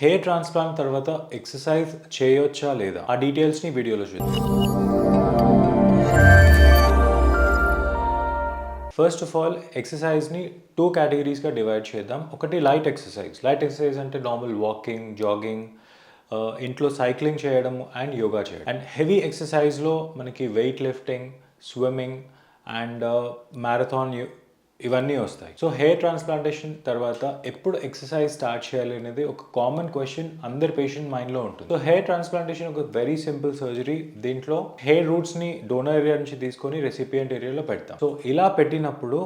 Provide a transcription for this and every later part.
Hair transplant తర్వాత exercise చేయొచ్చా లేదా? ఆ డీటెయిల్స్ని వీడియోలో చూద్దాం. ఫస్ట్ ఆఫ్ ఆల్ ఎక్సర్సైజ్ని టూ కేటగిరీస్గా డివైడ్ చేద్దాం. ఒకటి లైట్ ఎక్సర్సైజ్ లైట్ ఎక్సర్సైజ్ అంటే నార్మల్ వాకింగ్ జాగింగ్ ఇంట్లో సైక్లింగ్ చేయడం అండ్ యోగా చేయడం. అండ్ హెవీ ఎక్సర్సైజ్లో మనకి weight lifting swimming and marathon ఇవన్నీ వస్తాయి. సో హెయిర్ ట్రాన్స్ప్లాంటేషన్ తర్వాత ఎప్పుడు ఎక్సర్సైజ్ స్టార్ట్ చేయాలి అనేది ఒక కామన్ క్వశ్చన్ అందరి పేషెంట్ మైండ్లో ఉంటుంది. సో హెయిర్ ట్రాన్స్ప్లాంటేషన్ ఒక వెరీ సింపుల్ సర్జరీ దీంట్లో హెయిర్ రూట్స్ని డోనర్ ఏరియా నుంచి తీసుకొని రెసిపియంట్ ఏరియాలో పెడతాం. సో ఇలా పెట్టినప్పుడు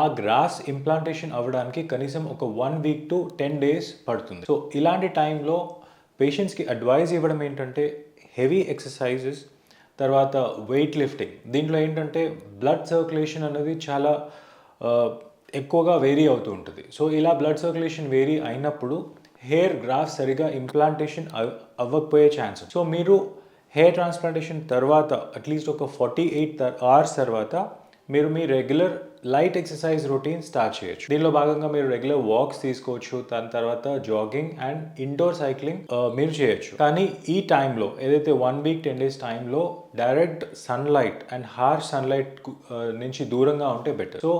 ఆ గ్రాస్ ఇంప్లాంటేషన్ అవ్వడానికి కనీసం ఒక one week to ten days పడుతుంది. సో ఇలాంటి టైంలో పేషెంట్స్కి అడ్వైజ్ ఇవ్వడం ఏంటంటే హెవీ ఎక్సర్సైజెస్ తర్వాత వెయిట్ లిఫ్టింగ్ దీంట్లో ఏంటంటే బ్లడ్ సర్క్యులేషన్ అనేది చాలా ఎక్కువగా వేరీ అవుతూ ఉంటుంది. సో ఇలా బ్లడ్ సర్క్యులేషన్ వేరీ అయినప్పుడు హెయిర్ గ్రాఫ్ సరిగా ఇంప్లాంటేషన్ అవ్వకపోయే ఛాన్స్ సో మీరు హెయిర్ ట్రాన్స్ప్లాంటేషన్ తర్వాత అట్లీస్ట్ ఒక ఫార్టీ ఎయిట్ అవర్స్ తర్వాత మీరు మీ regular light exercise routine start చేయొచ్చు. దీనిలో భాగంగా మీరు రెగ్యులర్ వాక్స్ తీసుకోవచ్చు దాని తర్వాత జాగింగ్ అండ్ ఇండోర్ సైక్లింగ్ మీరు చేయొచ్చు. కానీ ఈ టైంలో ఏదైతే వన్ వీక్ టెన్ డేస్ టైంలో direct sunlight and harsh sunlight నుంచి దూరంగా ఉంటే బెటర్ సో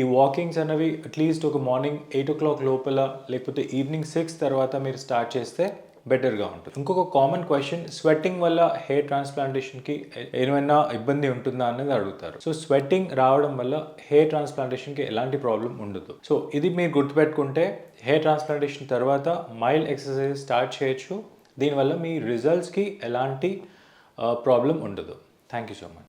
ఈ వాకింగ్స్ అనేవి అట్లీస్ట్ ఒక మార్నింగ్ ఎయిట్ ఓ క్లాక్ లోపల లేకపోతే ఈవినింగ్ సిక్స్ తర్వాత మీరు స్టార్ట్ చేస్తే బెటర్గా ఉంటుంది. ఇంకొక కామన్ క్వశ్చన్ స్వెట్టింగ్ వల్ల హెయిర్ ట్రాన్స్ప్లాంటేషన్కి ఏమైనా ఇబ్బంది ఉంటుందా అనేది అడుగుతారు. సో స్వెట్టింగ్ రావడం వల్ల హెయిర్ ట్రాన్స్ప్లాంటేషన్కి ఎలాంటి ప్రాబ్లం ఉండదు. సో ఇది మీరు గుర్తుపెట్టుకుంటే హెయిర్ ట్రాన్స్ప్లాంటేషన్ తర్వాత మైల్డ్ ఎక్సర్సైజ్ స్టార్ట్ చేయొచ్చు. దీనివల్ల మీ రిజల్ట్స్కి ఎలాంటి ప్రాబ్లం ఉండదు. Thank you so much.